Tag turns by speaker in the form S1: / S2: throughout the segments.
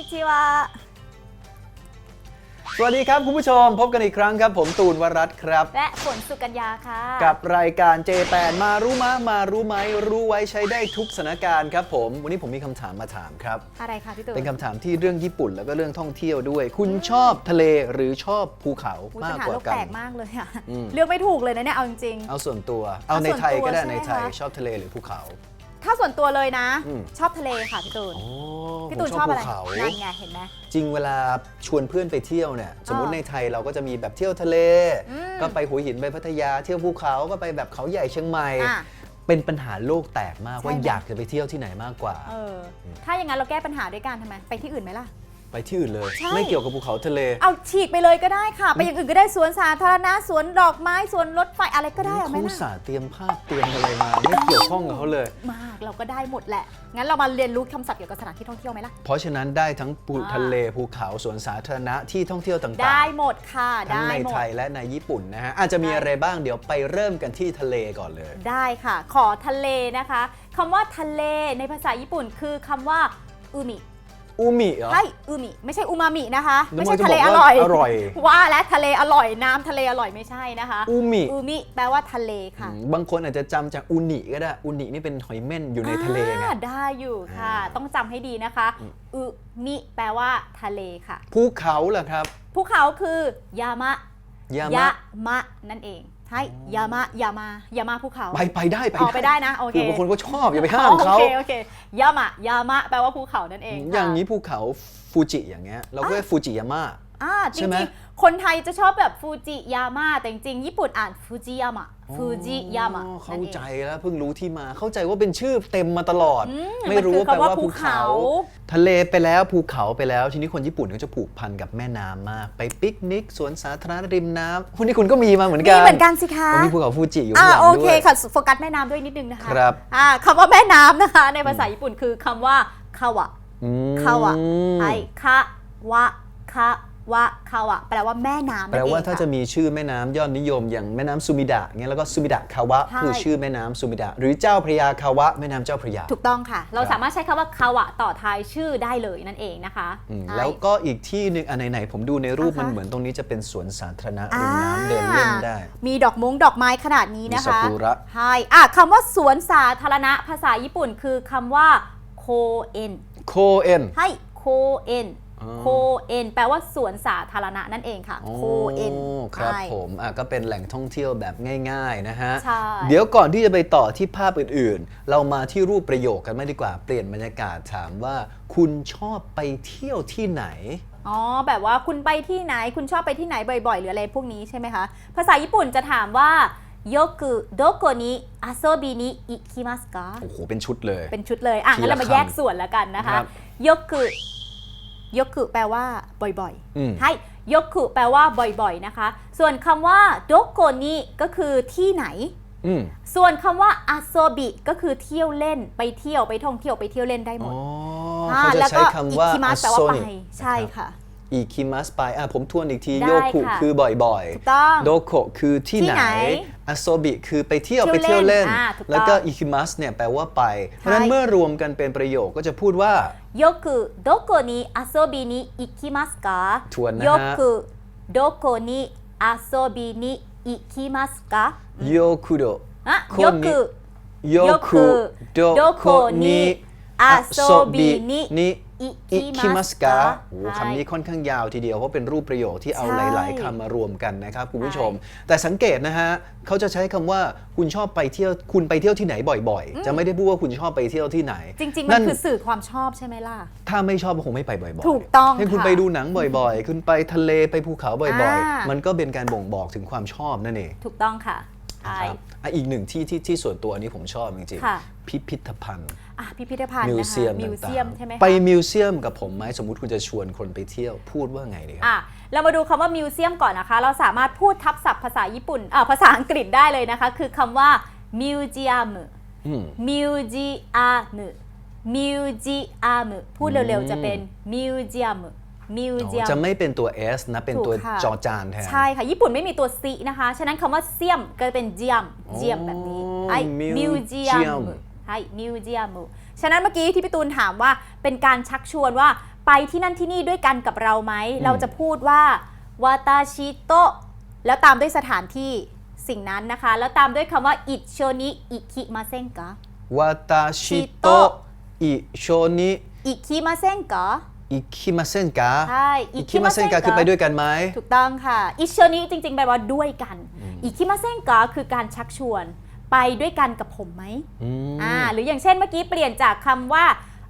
S1: ิ
S2: ชิวะ
S3: สวัสดีครับ คุณผู้ชมพบกันอีกครั้งครับ ผมตูนวรัตครับ
S2: และฝนสุกัญญาค่ะ
S3: กับรายการเจแปนมารู้มามารู้ไหมรู้ไว้ใช้ได้ทุกสถานการณ์ครับผม วันนี้ผมมีคำถามมาถามครับ
S2: อะไรคะพี่ตูน
S3: เป็นคำถามที่เรื่องญี่ปุ่นแล้วก็เรื่องท่องเที่ยวด้วย คุณชอบทะเลหรือชอบภูเขา
S2: อุ๊ย
S3: มา
S2: กัญหากล
S3: ว่า
S2: ก
S3: กั
S2: แป
S3: ล
S2: กมากเลยอะเลือกไม่ถูกเลยนะเนี่ยเอาจริง
S3: เอาส่วนตัว เอาในไทยก็ได้ในไทย
S2: ช
S3: อบทะเลหรือภูเขา
S2: ถ้าส่วนตัวเลยนะ
S3: อืม
S2: ชอบทะเลค่ะพี่ตูน
S3: โอ้
S2: พี่
S3: ผ
S2: ตู
S3: ม
S2: น
S3: ช
S2: ช
S3: อ
S2: อ
S3: บบภู
S2: อะไร
S3: เขา
S2: นั่นไงเห็นไหม
S3: จริงเวลาชวนเพื่อนไปเที่ยวเนี่ยสมมติ
S2: อ่า
S3: ในไทยเราก็จะมีแบบเที่ยวทะเล
S2: อืม
S3: ก็ไปหัวหินไปพัทยาเที่ยวภูเขาก็ไปแบบเขาใหญ่เชียงใหม่
S2: อะ
S3: เป็นปัญหาโลกแตกมาก
S2: ใช่
S3: ว่า
S2: ไหม
S3: อยากจะไปเที่ยวที่ไหนมากกว่า
S2: เออ ถ้าอย่างนั้นเราแก้ปัญหาด้วยการทำไม ไปที่อื่นไหมล่ะ
S3: ไปที่อื่นเลย
S2: ใช่
S3: ไม่เกี่ยวกับภูเขาทะเล
S2: เอาฉีกไปเลยก็ได้ค่ะ ไปอย่างอื่นก็ได้สวนสาธารณะสวนดอกไม้สวนรถไฟอะไรก็ได้อะไหม
S3: เขาอุต
S2: ล่ะ
S3: สาห์เตรียมภาพเตรียมอะไรมา ไม่เกี่ยวข้องกับเขาเลย
S2: มากเราก็ได้หมดแหละ งั้นเรามาเรียนรู้คำศัพท์เกี่ยวกับสถานที่ท่องเที่ยวไหมล่ะ
S3: เพราะฉะนั้นได้ทั้งภู
S2: อ่า
S3: ทะเลภูเขาสวนสาธารณะที่ท่องเที่ยวต่าง
S2: ได้หมดค่ะ
S3: ๆทั้ง
S2: ได้
S3: ใน
S2: หมด
S3: ไทยและในญี่ปุ่นนะฮะอาจจะมี
S2: ได้
S3: อะไรบ้างเดี๋ยวไปเริ่มกันที่ทะเลก่อนเลย
S2: ได้ค่ะ ขอทะเลนะคะคำว่าทะเลในภาษาญี่ปุ่นคือคำว่าอุมิ
S3: อูมิเหรอ
S2: ใช่อุมิไม่ใช่อูมามินะคะ
S3: นึก
S2: ไม่
S3: ว่า
S2: ใช่ทะเล
S3: จะ
S2: อบ
S3: อกว่า
S2: ร่อย
S3: อร่อย
S2: ว่าและทะเลอร่อยน้ำทะเลอร่อยไม่ใช่นะคะ
S3: อูมิ
S2: อุมิแปลว่าทะเลค่ะ
S3: อืมบางคนอาจจะจำจากอูนิก็ได้ อูนินี่เป็นหอยเม่นอยู่ในทะเลไง
S2: อ่าได้อยู่ค่ะ
S3: อ่า
S2: ต้องจำให้ดีนะคะอุมิแปลว่าทะเลค่ะ
S3: ภูเขาเหรอครับ
S2: ภูเขาคือยามะ
S3: ยามะ
S2: มะนั่นเอง ใช่ยามะยามายามะภูเขา
S3: ไปไปได้ไป
S2: ออกไปได้นะโอเค
S3: คือบางคนก็ชอบอย่าไปห้ามเขา
S2: โอเคโอเคยามะยามะแปลว่าภูเขานั่นเอง
S3: อย่าง
S2: ค่ะ
S3: นี้ภูเขาฟูจิอย่างเงี้ยเราก็เรียกฟูจิยามะ
S2: อ่าจ
S3: ใช่ไหม
S2: ริงๆคนไทยจะชอบแบบฟูจิยามะแต่จริงๆญี่ปุ่นอ่านฟูจิยามะ ฟูจิยามะ
S3: อ๋อเข้า
S2: นั่นเอง
S3: ใจแล้วเพิ่งรู้ที่มาเข้าใจว่าเป็นชื่อเต็มมาตลอด
S2: อืม
S3: ไม่รู้
S2: มันคือ
S3: ว่าแปลว่า
S2: คำว่าภู
S3: ภู
S2: เขา
S3: เขา ทะเลไปแล้วภูเขาไปแล้วทีนี้คนญี่ปุ่นเขาจะผูกพันกับแม่น้ำมาก ไปปิกนิกสวนสาธารณะริมน้ำคนนี้คุณก็มีมาเหมือน
S2: มี
S3: กัน
S2: เหมือนกันสิคะ
S3: ผมมีภูเขาฟูจิอยู่
S2: อ่า
S3: ข้างหลัง
S2: โอเค
S3: ด้วย
S2: ค่ะโฟกัสแม่น้ำด้วยนิดนึงนะคะ
S3: ครับ
S2: อ่าคำว่าแม่น้ำนะคะ ในภาษาญี่ปุ่นคือคำว่าคาวะ
S3: อืม
S2: คาวะไอคาวะคา วะคาวะแปลว่าแม่น้ำนั่น
S3: แปล
S2: เอง
S3: ว่าถ้าจะ
S2: ค่
S3: มีชื่อแม่น้ำยอดนิยมอย่างแม่น้ำซูมิดะเงี้ยแล้วก็ซูมิดะคาวะ
S2: ใช่
S3: คือชื่อแม่น้ำซูมิดะหรือเจ้าพระยาคาวะแม่น้ำเจ้าพระยา
S2: ถูกต้องค่ะ เรา
S3: ครับ
S2: สามารถใช้คำว่าคาวะต่อท้ายชื่อได้เลยนั่นเองนะคะ
S3: อืม
S2: ใช่
S3: แล้วก็อีกที่หนึ่งอันไหนๆผมดูในรูป
S2: อ่าฮะ
S3: มันเหมือนตรงนี้จะเป็นสวนสาธารณะ
S2: อ่า
S3: ริมน้ำเดินเล่นได้
S2: มีดอกมงดอกไม้ขนาดนี้นะคะ
S3: มีซากุระ
S2: ใช่อะคำว่าสวนสาธารณะภาษาญี่ปุ่นคือคำว่าโคเอ็น
S3: โคเอ็น
S2: ให้โคเอ็น
S3: อ๋อ
S2: โคเอ็นแปลว่าสวนสาธารณะนั่นเองค่ะ โคเอ็น
S3: ครับ
S2: ใช่
S3: ผมอะก็เป็นแหล่งท่องเที่ยวแบบง่ายๆนะฮะ
S2: ใช่
S3: เดี๋ยวก่อนที่จะไปต่อที่ภาพอื่นๆ เรามาที่รูปประโยคกันไม่ดีกว่า เปลี่ยนบรรยากาศถามว่า คุณชอบไปเที่ยวที่ไหน
S2: อ๋อแบบว่าคุณไปที่ไหนคุณชอบไปที่ไหนบ่อยๆ หรืออะไรพวกนี้ใช่ไหมคะ ภาษาญี่ปุ่นจะถามว่าโยกุโดโกนิอาโซบินิอิคิมัสกะ
S3: โอ้โห เป็นชุดเลย
S2: เป็นชุดเลย อะ
S3: ที
S2: งั้น
S3: ละ
S2: เรามา
S3: คำ
S2: แยกส่วนแล้วกันนะคะ
S3: ครับ
S2: โยกุโยกุแปลว่าบ่อย
S3: อืม
S2: ๆให้โยกุแปลว่าบ่อยๆนะคะ ส่วนคำว่าโดโกนิก็คือที่ไหน
S3: อืม
S2: ส่วนคำว่าอาโซบิก็คือเที่ยวเล่นไปเที่ยวไปท่องเที่ยวไปเที่ยวเล่นได้หม
S3: อ๋
S2: ด
S3: อเขาจะ
S2: แล้ว
S3: ใช้
S2: ก็
S3: คำว่า
S2: อิคิมัสแปลว่าไป
S3: asonic
S2: ใช่ค่ะ
S3: อีคิมัสไปอ่ะผมทวนอีกที
S2: ได้
S3: โยคุ
S2: ค่ะ
S3: คือบ่อย
S2: ถูกต้อง
S3: ๆ โดโคคือที่
S2: ที่
S3: ไหน
S2: ไหน
S3: อาโซบิคือไปเที่ยว
S2: เที่
S3: ไป
S2: ยว
S3: เที่ยวเล่น
S2: เล่นอ่าถูกต้อง
S3: แล้วก็อีคิมัสเนี่ยแปลว่าไป เพราะฉะนั้นเมื่อรวมกันเป็นประโยคก็จะพูดว่า
S2: よくどこに遊びに行きますか
S3: ทวนนะฮะ
S2: よくどこに遊びに行きますか
S3: โยคุโด
S2: あ
S3: こ
S2: よ
S3: に
S2: く
S3: โยคุโด
S2: ど
S3: โค
S2: こ
S3: นิ
S2: に
S3: อา
S2: 遊
S3: โซบิ
S2: びに
S3: นิ
S2: อิ
S3: อิคิมัสกะะโอ้โหคำนี้ค่อนข้างยาวทีเดียว เพราะเป็นรูปประโยคที่เอา
S2: ใช่
S3: หลาย ๆคำมารวมกันนะครับคุณผู้ชม
S2: ใช่
S3: แต่สังเกตนะฮะเขาจะใช้คำว่าคุณชอบไปเที่ยวคุณไปเที่ยวที่ไหนบ่อย ๆ จะไม่ได้พูดว่าคุณชอบไปเที่ยวที่ไหน
S2: จริง ๆ มันคือสื่อความชอบใช่ไหมล่ะ
S3: ถ้าไม่ชอบก็คงไม่ไปบ่อย ๆ
S2: ถูกต้อง
S3: ให้คุณ
S2: ค่ะ
S3: ไปดูหนังบ่อย ๆ คุณไปทะเลไปภูเขาบ่อย
S2: อ่า
S3: ๆมันก็เป็นการบ่งบอกถึงความชอบนั่นเอง
S2: ถูกต้องค่ะใช่
S3: ครับอะอีกหนึ่งที่ที่ที่ส่วนตัวอันนี้ผมชอบจริง
S2: ค่ะ
S3: ๆพิพิธภัณฑ์
S2: อะพิพิธภัณฑ์
S3: มิว
S2: นะคะ
S3: เซียม
S2: มิว
S3: ต่า
S2: เซีย
S3: ง
S2: มใช่ไหม
S3: ๆ
S2: คะ
S3: ไปมิวเซียมกับผมไหมสมมุติคุณจะชวนคนไปเที่ยวพูดว่าไงดีครับ
S2: อะเรามาดูคำว่ามิวเซียมก่อนนะคะ เราสามารถพูดทับศัพท์ภาษาญี่ปุ่นอ่าภาษาอังกฤษได้เลยนะคะ คือคำว่ามิวเซียม
S3: อืม
S2: มิวเซียมมิวเซียมพูดเร็วๆ จะเป็นมิวเซียมมิวเซียม
S3: จะไม่เป็นตัว S นะ เป็นตัว
S2: ถูกค่ะ
S3: จอจานแทน
S2: ใช่ค่ะ ญี่ปุ่นไม่มีตัวซีนะคะ ฉะนั้นคำว่าเซียมก็เป็นเจียม เจียมแบบนี้ไอ้มิวเซียมใช่มิวเซียมฉะนั้นเมื่อกี้ที่พี่ตูนถามว่าเป็นการชักชวนว่าไปที่นั่นที่นี่ด้วยกันกับเราไหม เราจะพูดว่าวาตาชิโตะแล้วตามด้วยสถานที่สิ่งนั้นนะคะ แล้วตามด้วยคำว่าอิโชนิอิคิมาเซนกะ
S3: วาตาชิโตะอิโชนิ
S2: อิคิมาเซนกะ
S3: อิคิมาเซนกา
S2: ใช่
S3: อิคิมาเซนกา
S2: ikimasen
S3: คือไปด้วยกันไหม
S2: ถูกต้องค่ะอิโชนิจริงๆแปลว่าด้วยกันอิคิมาเซนกะคือการชักชวน ไปด้วยกันกับผมไหม
S3: อืม
S2: อ่าหรืออย่างเช่นเมื่อกี้เปลี่ยนจากคำว่า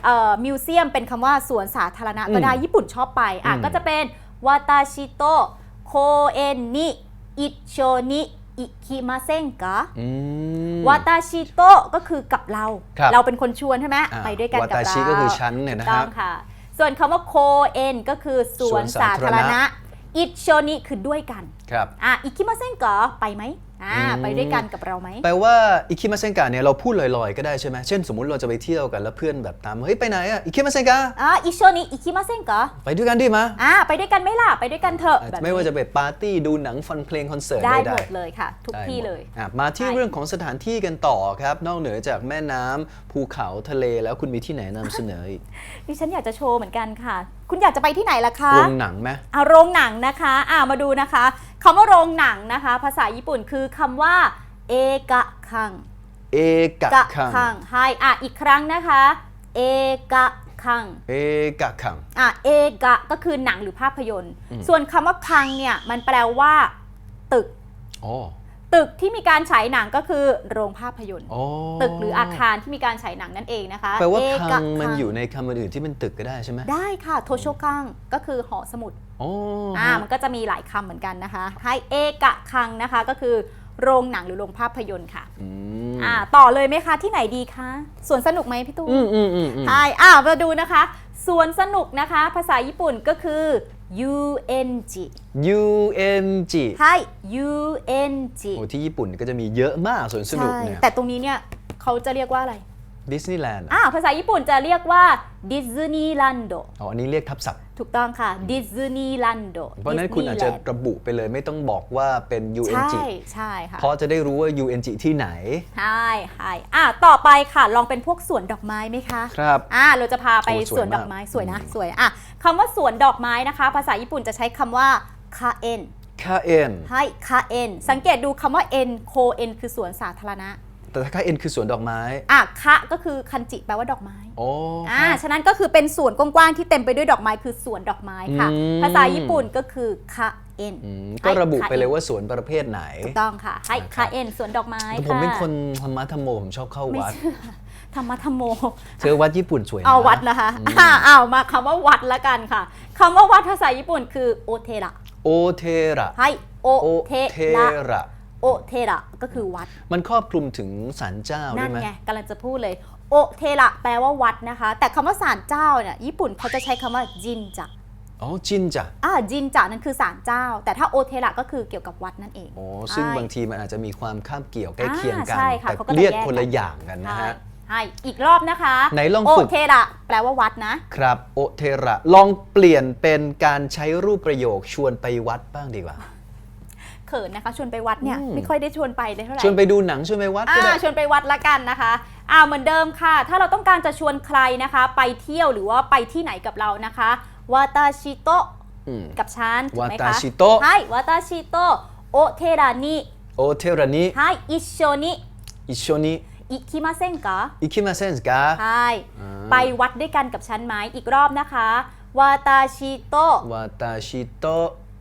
S2: เอ่อมิวเซียมเป็นคำว่าสวนสาธารณะก็ได้ญี่ปุ่นชอบไปอะ
S3: อืม
S2: ก็จะเป็นวาตาชิโตโคเอนนิอิโชนิอิคิมาเซนกะ
S3: อืม
S2: วาตาชิโตก็คือกับเรา
S3: ครับ
S2: เราเป็นคนชวนใช่ไหม
S3: อ่า
S2: ไปด้วยกันกับเรา
S3: วาตาชิก็คือฉันเนี่ยนะ
S2: ถูก
S3: ค
S2: ต้
S3: รั
S2: อบงค่ะ ส่วนคำว่าโคเอนก็คือสวน
S3: สวน
S2: สา
S3: สา
S2: ธา
S3: ธารร
S2: ณะ
S3: ณะ
S2: อิโชนิคือด้วยกัน
S3: ครับ
S2: อะอิคิมาเซนกะไปไหมอ่า
S3: อืม
S2: ไปด้วยกันกับเราไหม
S3: แปลว่าอิคิมาเซนกาเนี่ยเราพูดลอยๆก็ได้ใช่ไหมเช่นสมมุติเราจะไปเที่ยวกันแล้วเพื่อนแบบตามเฮ้ยไปไหนอะอิคิมาเซนกา
S2: อ่าอิโชนิอิคิมาเซนกะ
S3: ไปด้วยกันดีมะ
S2: อ่าไปด้วยกันไหมล่ะไปด้วยกันเถอะ
S3: อาจ
S2: แบ
S3: จะ
S2: บ
S3: ไม่ว่า
S2: นี้
S3: จะไปปาร์ตี้ดูหนังฟังเพลงคอนเสิร์ต
S2: ได้
S3: ได้
S2: หมดเลยค่ะ ทุก
S3: ได้
S2: ที่
S3: หมด
S2: เลย
S3: อะมาที่
S2: ใช่
S3: เรื่องของสถานที่กันต่อครับ นอกเหนือจากแม่น้ำภูเขาทะเลแล้วคุณมีที่ไหนนำเสนออีก
S2: ดิฉันอยากจะโชว์เหมือนกันค่ะ คุณอยากจะไปที่ไหนล่ะคะ
S3: โรงหนังไหม
S2: อ่าโรงหนังนะคะอ่ามาดูนะคะคำว่าโรงหนังนะคะ ภาษาญี่ปุ่นคือคำว่าเอกะคัง
S3: เอกะ
S2: กะ
S3: คัง
S2: คังใช่อะอีกครั้งนะคะเอกะคัง
S3: เอกะคัง
S2: อะเอกะก็คือหนังหรือภาพยนตร์ ส่วนคำว่าคังเนี่ยมันแปลว่า ตึก
S3: อ๋อ
S2: ตึกที่มีการฉายหนังก็คือโรงภาพยนตร์
S3: อ๋อ
S2: ตึกหรืออาคารที่มีการฉายหนังนั่นเองนะคะ
S3: แปลว่า
S2: เกะ
S3: คังมันอยู่ในคำอื่นๆที่เป็นตึกก็ได้ใช่ไหม
S2: ได้ค่ะโทโชคังก็คือหอสมุด
S3: อ๋อ
S2: อ่ามันก็จะมีหลายคำเหมือนกันนะคะ ให้เอกะคังนะคะ ก็คือโรงหนังหรือโรงภาพยนตร์ค่ะ
S3: อืม
S2: อ่าต่อเลยไหมคะที่ไหนดีคะสวนสนุกไหมพี่ตูน
S3: อืมอืมอืมอืม
S2: ใช่อ่ามาดูนะคะสวนสนุกนะคะ ภาษาญี่ปุ่นก็คือ UNG
S3: UNG
S2: ใช่ UNG
S3: โอ้ที่ญี่ปุ่นก็จะมีเยอะมากสวนสนุก
S2: ใช่
S3: เนี่ย
S2: แต่ตรงนี้เนี่ยเขาจะเรียกว่าอะไร
S3: ดิสนีย์แลนด์
S2: อ่าภาษาญี่ปุ่นจะเรียกว่าดิสนีย์แลนด์
S3: อ๋ออันนี้เรียกทับศัพท์
S2: ถูกต้องค่ะดิสนีย์แลนด์
S3: เพราะฉะนั้นคุณอาจจะระบุไปเลยไม่ต้องบอกว่าเป็น UNG
S2: ใช่ใช่ค่ะ
S3: เพราะจะได้รู้ว่า UNG ที่ไหน
S2: ใช่ใช่อะต่อไปค่ะ ลองเป็นพวกสวนดอกไม้ไหมคะ
S3: ครับ
S2: อะเราจะพาไป
S3: โอ้สวย
S2: สวนดอกไม้
S3: มาก
S2: สวยนะ สวยอะคำว่าสวนดอกไม้นะคะ ภาษาญี่ปุ่นจะใช้คำว่าคาเอ็น
S3: คาเอ็น
S2: ให้คาเอ็นสังเกตดูคำว่าเอ็นโคเอ็นคือสวนสาธารณะ
S3: แต่ถ้าคาเอ็นคือสวนดอกไม้
S2: อะคะก็คือคันจิแปลว่าดอกไม้
S3: โอ้
S2: อ่าฉะนั้นก็คือเป็นสวนกว้างๆที่เต็มไปด้วยดอกไม้คือสวนดอกไม้ค่ะ
S3: อืม
S2: ภาษาญี่ปุ่นก็คือคาเอ็น
S3: อืมก็ระบุไปเลยว่าสวนประเภทไหน
S2: ถูกต้องค่ะให้
S3: นะค
S2: ครับาเอ็นสวนดอกไม้
S3: แต่
S2: ค่ะ
S3: ผมเป็นคนธรรมะธรรมโมผมชอบเข้า
S2: ไม่
S3: วัด
S2: เชื่อธรรมะธรรมโม
S3: เธอวัดญี่ปุ่นสวยนะ
S2: เอาวัดนะคะอ่าเอามาคำว่าวัดละกันค่ะคำว่าวัดภาษาญี่ปุ่นคือโอเทระ
S3: โอเทระ
S2: ให้โอ
S3: โอ
S2: เท
S3: เท
S2: ระ
S3: ระ
S2: โอเทระก็คือวัด
S3: มันครอบคลุมถึงศาลเจ้า
S2: นั่
S3: ได้
S2: น
S3: ไหม
S2: ไงกำลังจะพูดเลยโอเทระแปลว่าวัดนะคะ แต่คำว่าศาลเจ้าเนี่ยญี่ปุ่นเขาจะใช้คำว่าจินจะ
S3: อ๋อจินจ้ะ
S2: อ่าจินจะนั่นคือศาลเจ้า แต่ถ้าโอเทระก็คือเกี่ยวกับวัดนั่นเอง
S3: โอ้ซึ่ง
S2: ใช่
S3: บางทีมันอาจจะมีความข้ามเกี่ยวใกล้เคียงกัน
S2: อ่าใช่ค่ะ
S3: แต่
S2: เขาก็จะ
S3: เรียก
S2: แยก
S3: คนละอย่างกันนะ
S2: ใช่
S3: ฮะ
S2: ใช่อีกรอบนะคะ
S3: ไหนลอง
S2: โอ
S3: ฝึก
S2: เทระแปลว่าวัดนะ
S3: ครับโอเทระลองเปลี่ยนเป็นการใช้รูปประโยคชวนไปวัดบ้างดีกว่า
S2: เขินนะคะ ชวนไปวัดเนี่ย
S3: อืม
S2: ไม่ค่อยได้ชวนไปเลยเท่าไหร่
S3: ชวนไปดูหนังชวนไปวัดก็
S2: อ่า
S3: ได้
S2: ชวนไปวัดละกันนะคะอ่าเหมือนเดิมค่ะ ถ้าเราต้องการจะชวนใครนะคะ ไปเที่ยวหรือว่าไปที่ไหนกับเรานะคะวาตาชิโตะ
S3: อืม
S2: กับฉันถูกไหมคะ
S3: วาตาชิโตะ
S2: ใช่วาตาชิโตะโอเทรานิ
S3: โอเทระนิ
S2: ใช่อิโชนิ
S3: อิโชนิ
S2: อิคิมาเซนกะ
S3: อิคิมาเซนส์กา
S2: ใช่
S3: อ่า
S2: ไปวัดด้วยกันกับฉันไหมอีกรอบนะคะวาตาชิโต
S3: วาตาชิโต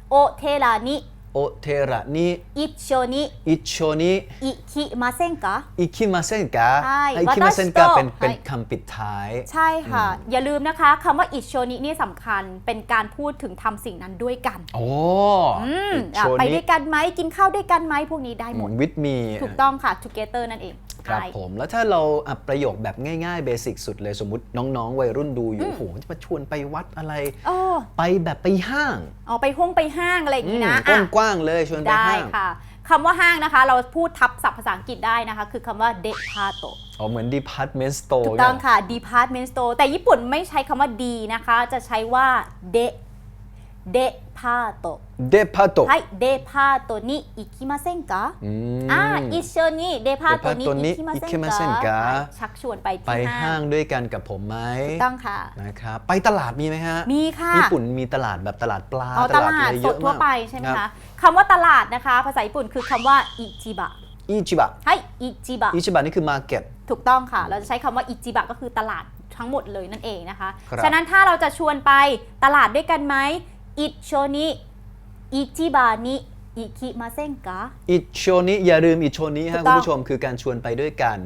S2: โอเทรานิ
S3: โอเทระนี่
S2: อิชโชนิ
S3: อิชโชนิ
S2: อิคิมาเซนกะ
S3: อิคิมาเซนกะ
S2: ใช่
S3: อิคิมาเซนกะเป็นเป็นคำปิดท้าย
S2: ใช่ค่ะ อย่าลืมนะคะคำว่าอิชโชนินี่สำคัญเป็นการพูดถึงทำสิ่งนั้นด้วยกัน
S3: โอ้
S2: ไปด้วยกันไหมกินข้าวด้วยกันไหมพวกนี้ได้หมด
S3: วิดมี
S2: ถูกต้องค่ะทูเกเตอร์นั่นเอง
S3: ครับ
S2: ใช่
S3: ผมแล้วถ้าเราอะประโยคแบบง่ายๆเบสิกสุดเลยสมมติน้องๆ วัยรุ่นดูอยู่โอ้โหจะมาชวนไปวัดอะไร
S2: โอ้
S3: ไปแบบไปห้าง
S2: เอาไปห้องไปห้างอะไรอย่างนี้นะ
S3: อื
S2: อะ
S3: มกว้างๆเลยชวนไป
S2: ได้
S3: ห้าง
S2: ค่ะคำว่าห้างนะคะ เราพูดทับศัพท์ภาษาอังกฤษได้นะคะ คือคำว่า departo
S3: อ๋อเหมือน department store
S2: ถูกต้องค่ะ department store แต่ญี่ปุ่นไม่ใช้คำว่า d นะคะ จะใช้ว่า de departo
S3: เดพาโต
S2: はいデパートに行きませんか
S3: อืม
S2: อ่า一緒にデパートに
S3: デパートに
S2: 行きません
S3: 行きませんか
S2: かชักชวนไป
S3: ไป
S2: ที่
S3: ห้า
S2: ห้าง ง
S3: ด้วยกันกับผมไหม
S2: ถูกต้องค่ะ
S3: นะครับ ไปตลาดมีไหมฮะ
S2: มีค่ะ
S3: ญี่ปุ่นมีตลาดแบบตลาดปลา
S2: อ๋อตลาด
S3: อะไร
S2: ส
S3: เย
S2: ด
S3: อะ
S2: ทั่ว
S3: มาก
S2: ไปใช่ไหม
S3: ครั
S2: คะ
S3: บ
S2: คำว่าตลาดนะคะ ภาษาญี่ปุ่นคือคำว่าอิจิบะ
S3: อิจิบะ
S2: ให้อิจิบะ
S3: อิจิบะนี่คือ market
S2: ถูกต้องค่ะ เราจะใช้คำว่าอิจิบะก็คือตลาดทั้งหมดเลยนั่นเองนะคะ
S3: ครับ
S2: ฉะนั้นถ้าเราจะชวนไปตลาดด้วยกันไหม อิโชนิอิจิบะนิอิคิมาเซนกะ
S3: อิโชนิอย่าลืมอิโชนิ
S2: ถู
S3: ฮะ
S2: กต้
S3: คุ
S2: อง
S3: ณผู้ชมคือการชวนไปด้วยกัน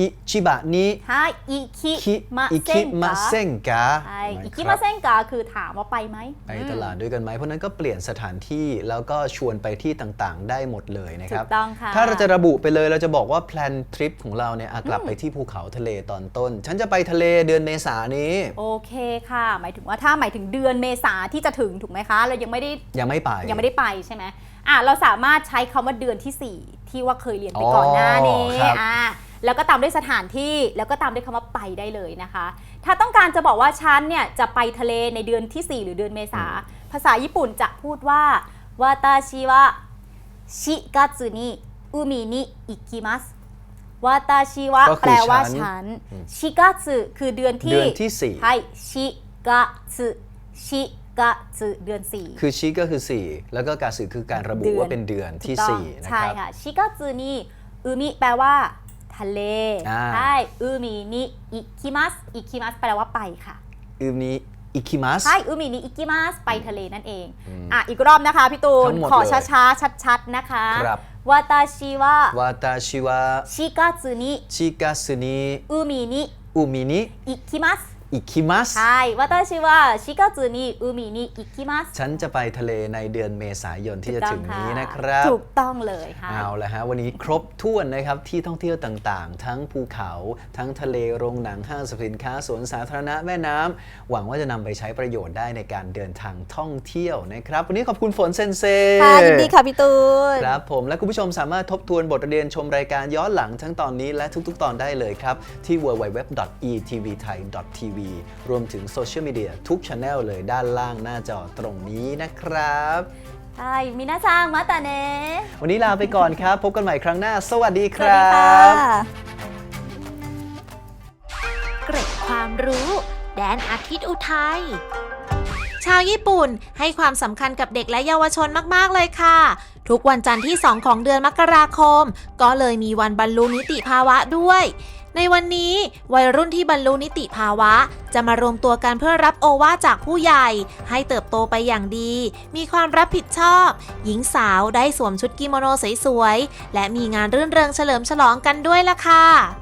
S3: อิจิบะนิ
S2: ใช่อิคิ
S3: คิ
S2: มา
S3: อิ
S2: เซ
S3: คิ
S2: น
S3: มากะเซงกะ
S2: ใช่
S3: นะ
S2: อิ
S3: ค
S2: คิ
S3: รั
S2: มา
S3: บ
S2: เซนกะคือถามว่าไปไหม
S3: ไปตลาดด้วยกันไหมเพราะฉะนั้นก็เปลี่ยนสถานที่แล้วก็ชวนไปที่ต่างๆ ได้หมดเลยนะค
S2: ถู
S3: รับ
S2: กต้องค่ะ
S3: ถ้าเราจะระบุไปเลยเราจะบอกว่าแพลนทริปของเราเนี่ยอะกลับไปที่ภูเขาทะเลตอนต้น ฉันจะไปทะเลเดือนเมษายนนี้
S2: โอเคค่ะ หมายถึงว่าถ้าหมายถึงเดือนเมษาที่จะถึงถูกไหมคะ เรายังไม่ได้
S3: ยังไม่ไป
S2: ยังไม่ได้ไปใช่ไหมอะเราสามารถใช้คำว่าเดือนที่ 4 ที่ว่าเคยเรียนไปก่อนหน้านี้
S3: อ๋อครับ
S2: อะ แล้วก็ตามด้วยสถานที่แล้วก็ตามด้วยคำว่าไปได้เลยนะคะ ถ้าต้องการจะบอกว่าฉันเนี่ยจะไปทะเลในเดือนที่ 4 หรือเดือนเมษา ภาษาญี่ปุ่นจะพูดว่าวาตาชิวะชิกาซึนิอุมินิอิกิมัสวาตาชิวะ
S3: ก็คือ
S2: แปลว่า
S3: ฉัน
S2: ฉันชิกาซึคือเดือนที่
S3: เดือนที่สี่
S2: はいชิกาซึชิกาซึเดือนสี่
S3: คือชิก็คือ 4 แล้วก็กาสึคือการระบุ
S2: เดือน
S3: ว่าเป็นเดือนที่
S2: ถูกต้อง
S3: 4นะ
S2: ใช่
S3: ครับ
S2: ค่ะชิกาซึนี่อุมิแปลว่า ทะเล
S3: อ่า
S2: ใช่อุมินิอิคิมัสอิคิมัสแปลว่าไปค่ะ
S3: อืมนี้อิคิมัส
S2: ใช่อุมินิอิคิมัสไปทะเลนั่นเอง อะ อีกรอบนะคะพี่ตู
S3: ทั้
S2: น
S3: งหมด
S2: ขอ
S3: เลย
S2: ช้าๆ ชัดๆ นะคะ
S3: ครับ
S2: วาตาชิวะ
S3: วาตาชิวะ
S2: ชิกาซึนิ
S3: ชิกาสึนิ
S2: อุมินิ
S3: อุมินิ
S2: อิคิมัส
S3: อิคิมัส
S2: ใช่วาตาชิวะชิกาซึนิอุมินิอิคิมัส
S3: ฉันจะไปทะเลในเดือนเมษายนที่จะถึงนี้นะครับ
S2: ถูกต้องเลยค่ะ
S3: เอาละฮะ วันนี้ครบถ้วนนะครับ ที่ท่องเที่ยวต่างๆ ทั้งภูเขา ทั้งทะเลโรงหนังห้างสรรพสินค้าสวนสาธารณะแม่น้ำหวังว่าจะนำไปใช้ประโยชน์ได้ในการเดินทางท่องเที่ยวนะครับ วันนี้ขอบคุณฝนเซนเซ
S2: ค่ะยินดีค่ะพี่ตูน
S3: ครับผมและคุณผู้ชมสามารถทบทวนบทเรียนชมรายการย้อนหลังทั้งตอนนี้และทุก ๆ ตอนได้เลยครับที่ www.etvthai.tv รวมถึงโซเชียลมีเดียทุกช anel เลยด้านล่างหน้าจอตรงนี้นะครับ
S2: ใช่มินาซังมาตาเนะ
S3: วันนี้ลาไปก่อนครับ พบกันใหม่ครั้งหน้า สวัสดี
S2: ส
S3: ค
S2: วัส
S3: รั
S2: ดีค่ะ
S3: บ
S4: เกร็ดความรู้ แดนอาทิตย์อุทัย ชาวญี่ปุ่นให้ความสำคัญกับเด็กและเยาวชนมาก ๆ เลยค่ะ ทุกวันจันทร์ที่ 2 ของเดือนมกราคม ก็เลยมีวันบรรลุนิติภาวะด้วย ในวันนี้วัยรุ่นที่บรรลุนิติภาวะ จะมารวมตัวกันเพื่อรับโอวาจากผู้ใหญ่ ให้เติบโตไปอย่างดี มีความรับผิดชอบ หญิงสาวได้สวมชุดกิโมโนสวยๆ และมีงานรื่นเริงเฉลิมฉลองกันด้วยล่ะค่ะ